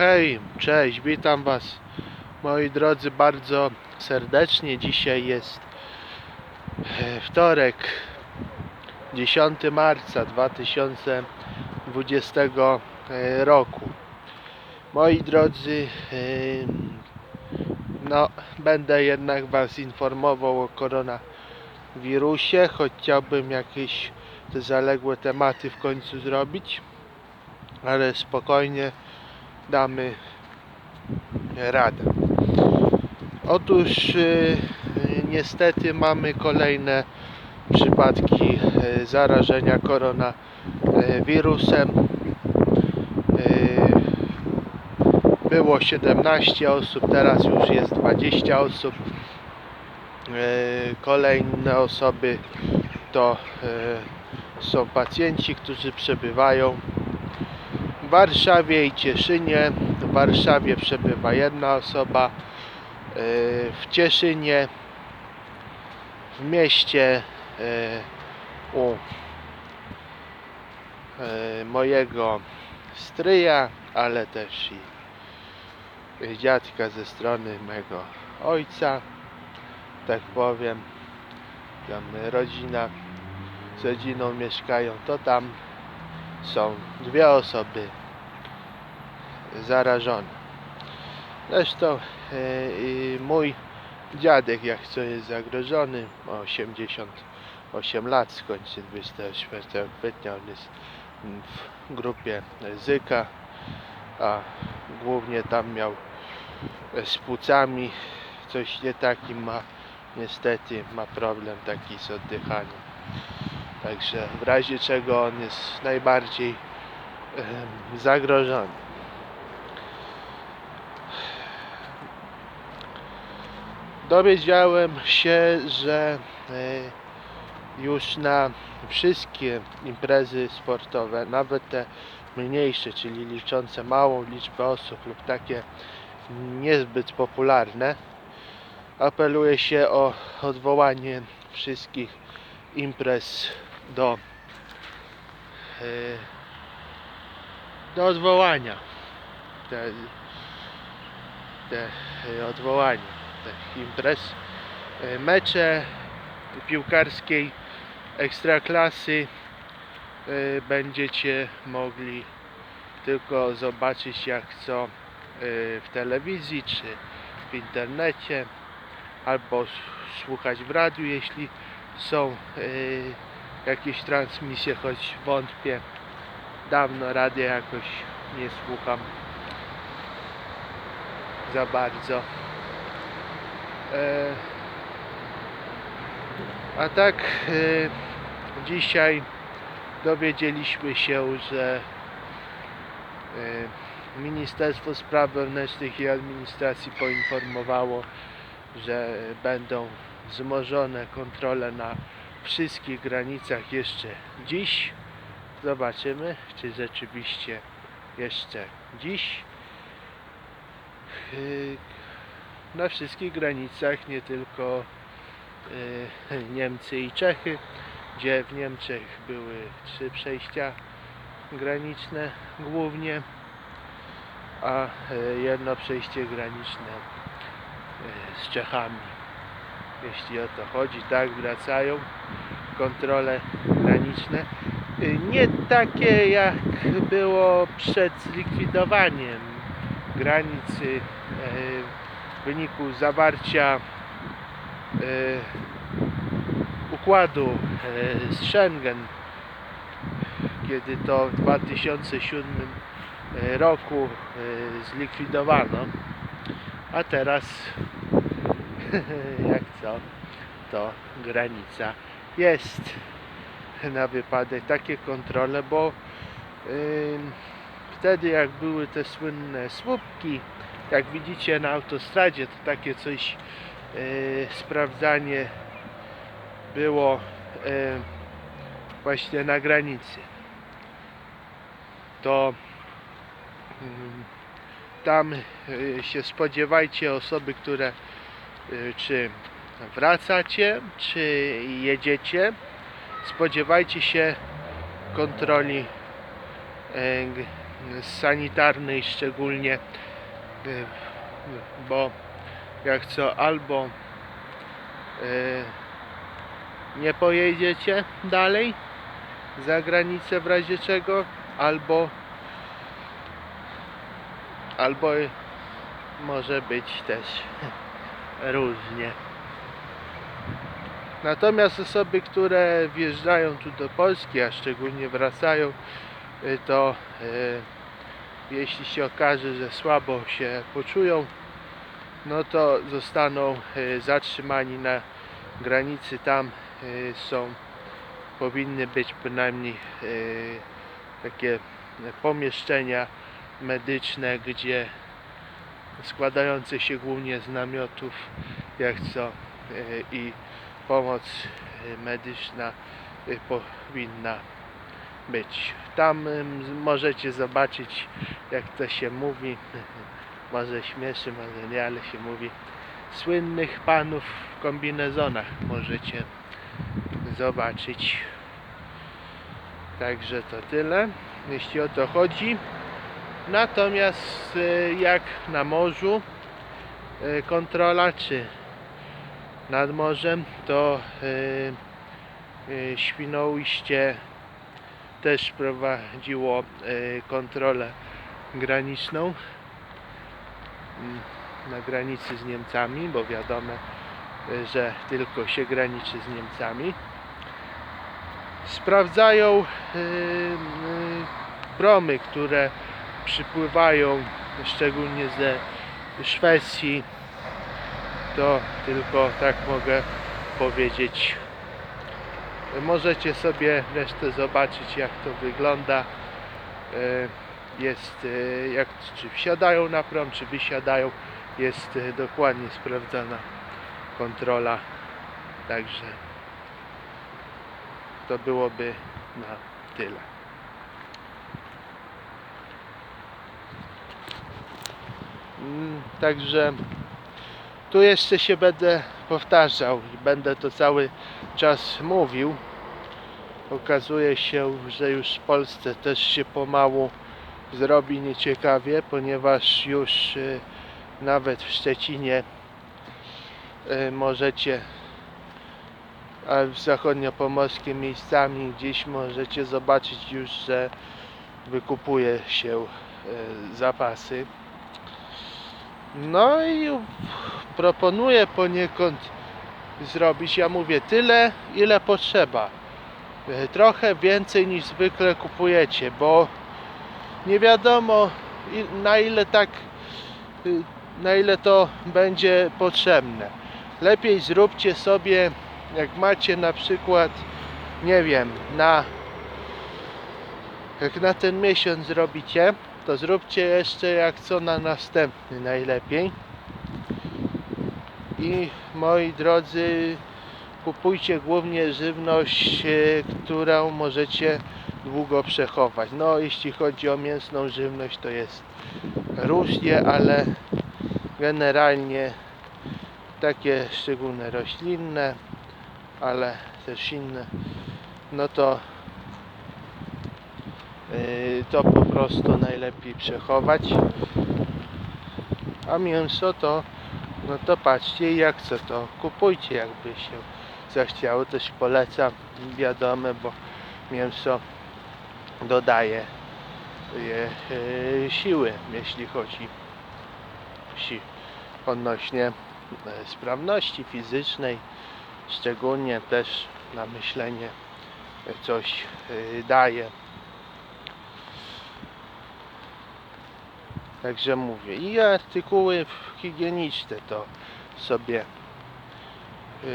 Hej, cześć, witam Was moi drodzy bardzo serdecznie. Dzisiaj jest e, wtorek, 10 marca 2020 e, roku. Moi drodzy, no, będę jednak Was informował o koronawirusie, choć chciałbym jakieś te zaległe tematy w końcu zrobić, ale spokojnie damy radę. Otóż y, niestety mamy kolejne przypadki y, zarażenia koronawirusem. Y, Było 17 osób, teraz już jest 20 osób. Kolejne osoby to są pacjenci, którzy przebywają Warszawie i Cieszynie. W Warszawie przebywa jedna osoba, yy, w Cieszynie, w mieście yy, u yy, mojego stryja, ale też i dziadka ze strony mego ojca, tak powiem. Tam rodzina z rodziną mieszkają, to tam są dwie osoby zarażone. Zresztą e, mój dziadek jak co jest zagrożony, ma 88 lat, skończy 24 kwietnia, on jest w grupie ryzyka, a głównie tam miał z płucami coś nie taki ma, niestety ma problem taki z oddychaniem. Także w razie czego on jest najbardziej zagrożony. Dowiedziałem się, że e, już na wszystkie imprezy sportowe, nawet te mniejsze, czyli liczące małą liczbę osób lub takie niezbyt popularne, apeluje się o odwołanie wszystkich imprez do e, do odwołania. Te, te e, odwołania tych imprez E, mecze piłkarskiej ekstraklasy e, będziecie mogli tylko zobaczyć jak co e, w telewizji czy w internecie albo słuchać w radiu jeśli są jakieś transmisje, choć wątpię. Dawno radia jakoś nie słucham za bardzo. E, a tak e, dzisiaj dowiedzieliśmy się, że e, Ministerstwo Spraw Wewnętrznych i Administracji poinformowało, że będą wzmożone kontrole na wszystkich granicach jeszcze dziś. Zobaczymy, czy rzeczywiście jeszcze dziś. Na wszystkich granicach, nie tylko yy, Niemcy i Czechy, gdzie w Niemczech były trzy przejścia graniczne głównie, a yy, jedno przejście graniczne yy, z Czechami. Jeśli o to chodzi, tak wracają kontrole graniczne. Y, Nie takie jak było przed zlikwidowaniem granicy e, w wyniku zawarcia e, układu e, z Schengen, kiedy to w 2007 roku e, zlikwidowano, a teraz jak co, to granica jest na wypadek. Takie kontrole, bo wtedy jak były te słynne słupki, jak widzicie na autostradzie, to takie coś y, sprawdzanie było y, właśnie na granicy. To ym, tam y, się spodziewajcie osoby, które y, czy wracacie, czy jedziecie, spodziewajcie się kontroli g- sanitarnej szczególnie, bo jak co albo y, nie pojedziecie dalej za granicę w razie czego, albo albo może być też różnie. Natomiast osoby, które wjeżdżają tu do Polski, a szczególnie wracają, y, to y, jeśli się okaże, że słabo się poczują, no to zostaną y, zatrzymani na granicy. Tam y, są, powinny być przynajmniej y, takie pomieszczenia medyczne, gdzie składające się głównie z namiotów, jak co i pomoc medyczna powinna być. Tam możecie zobaczyć, jak to się mówi, może śmieszy, może nie, ale się mówi, słynnych panów w kombinezonach możecie zobaczyć. Także to tyle, jeśli o to chodzi. Natomiast y, jak na morzu y, kontrola czy nad morzem to y, Świnoujście też prowadziło y, kontrolę graniczną mm, na granicy z Niemcami, bo wiadomo, y, że tylko się graniczy z Niemcami. Sprawdzają promy, które przypływają szczególnie ze Szwecji. To tylko tak mogę powiedzieć. Możecie sobie resztę zobaczyć jak to wygląda. E, Jest e, jak czy wsiadają na prom, czy wysiadają. Jest e, dokładnie sprawdzana kontrola. Także to byłoby na tyle. Mm, Także tu jeszcze się będę powtarzał i będę to cały czas mówił. Okazuje się, że już w Polsce też się pomału zrobi nieciekawie, ponieważ już y, nawet w Szczecinie y, możecie, a w zachodniopomorskim miejscami gdzieś możecie zobaczyć już, że wykupuje się y, zapasy. No i proponuję poniekąd zrobić, ja mówię, tyle, ile potrzeba. E, Trochę więcej niż zwykle kupujecie, bo nie wiadomo na ile tak, y, na ile to będzie potrzebne. Lepiej zróbcie sobie, jak macie na przykład, nie wiem, na jak na ten miesiąc zrobicie, to zróbcie jeszcze jak co na następny najlepiej. I moi drodzy, kupujcie głównie żywność, e, którą możecie długo przechować. No, jeśli chodzi o mięsną żywność, to jest różnie, ale generalnie takie szczególne roślinne, ale też inne, no to Yy, to po prostu najlepiej przechować. A mięso to, no to patrzcie jak co to, kupujcie jakby się zachciało, też polecam, wiadomo, bo mięso dodaje je, yy, siły, jeśli chodzi odnośnie e, sprawności fizycznej, szczególnie też na myślenie e, coś daje. Także mówię. I artykuły higieniczne to sobie yy,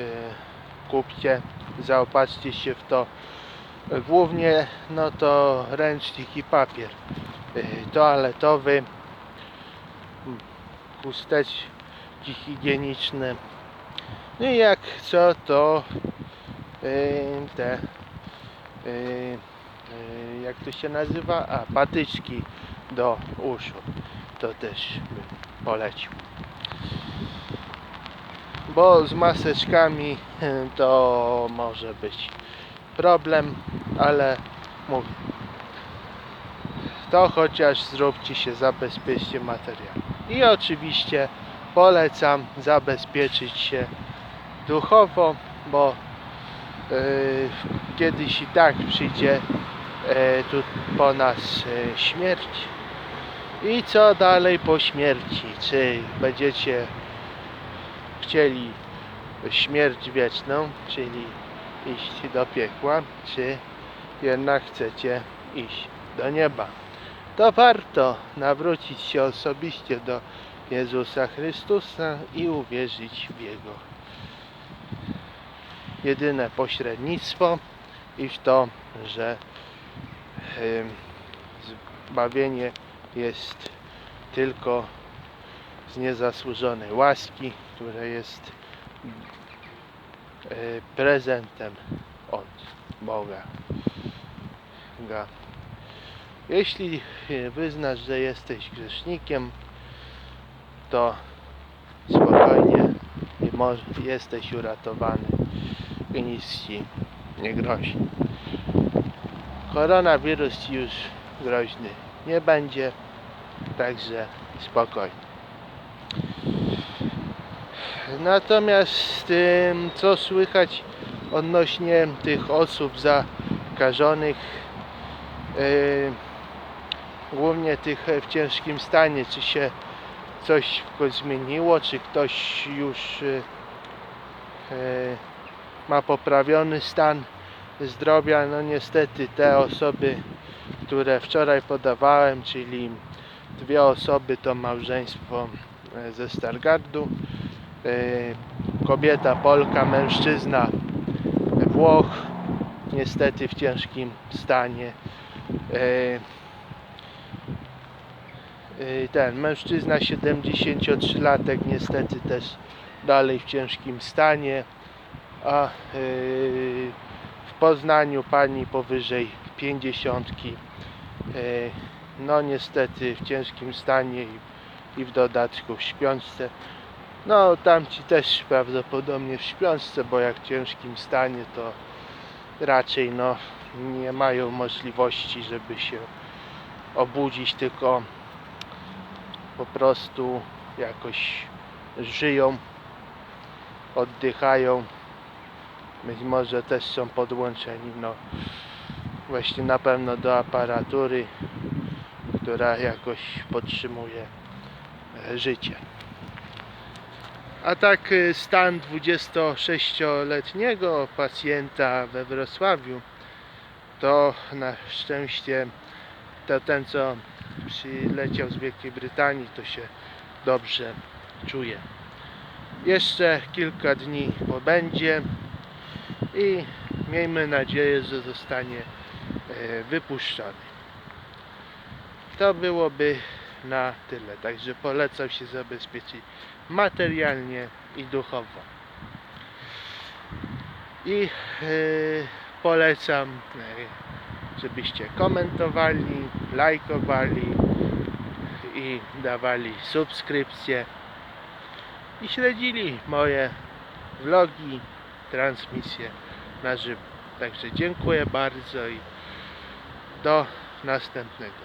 kupcie, zaopatrzcie się w to. Głównie no to ręcznik i papier yy, toaletowy, chusteczki higieniczne. No i jak co to yy, te yy, jak to się nazywa? A, patyczki do uszu. To też bym polecił. Bo z maseczkami to może być problem, ale mówię. to chociaż zróbcie się, zabezpieczcie materiał. I oczywiście polecam zabezpieczyć się duchowo, bo yy, kiedyś i tak przyjdzie e, tu po nas e, śmierć. I co dalej po śmierci? Czy będziecie chcieli śmierć wieczną, czyli iść do piekła, czy jednak chcecie iść do nieba? To warto nawrócić się osobiście do Jezusa Chrystusa i uwierzyć w Jego jedyne pośrednictwo i w to, że zbawienie jest tylko z niezasłużonej łaski, które jest e, prezentem od Boga. Ga. Jeśli wyznasz, że jesteś grzesznikiem, to spokojnie jesteś uratowany i nic ci nie grozi. Koronawirus już groźny nie będzie, także spokojnie. Natomiast co słychać odnośnie tych osób zakażonych, głównie tych w ciężkim stanie, czy się coś zmieniło, czy ktoś już yy, yy, ma poprawiony stan zdrowia. No niestety te osoby, które wczoraj podawałem, czyli dwie osoby to małżeństwo e, ze Stargardu. E, Kobieta Polka, mężczyzna Włoch, niestety w ciężkim stanie. E, Ten mężczyzna 73-latek niestety też dalej w ciężkim stanie a w Poznaniu pani powyżej 50 yy, no niestety w ciężkim stanie i, i w dodatku w śpiączce. No tamci też prawdopodobnie w śpiączce bo jak w ciężkim stanie to raczej no nie mają możliwości żeby się obudzić tylko po prostu jakoś żyją oddychają. Być może też są podłączeni no właśnie na pewno do aparatury która jakoś podtrzymuje e, życie a tak e, stan 26-letniego pacjenta we Wrocławiu to na szczęście to ten co przyleciał z Wielkiej Brytanii to się dobrze czuje jeszcze kilka dni pobędzie i miejmy nadzieję, że zostanie e, wypuszczony. To byłoby na tyle. Także polecam się zabezpieczyć materialnie i duchowo. I e, polecam, e, żebyście komentowali, lajkowali i dawali subskrypcje i śledzili moje vlogi, transmisje na żywo. Także dziękuję bardzo i do następnego.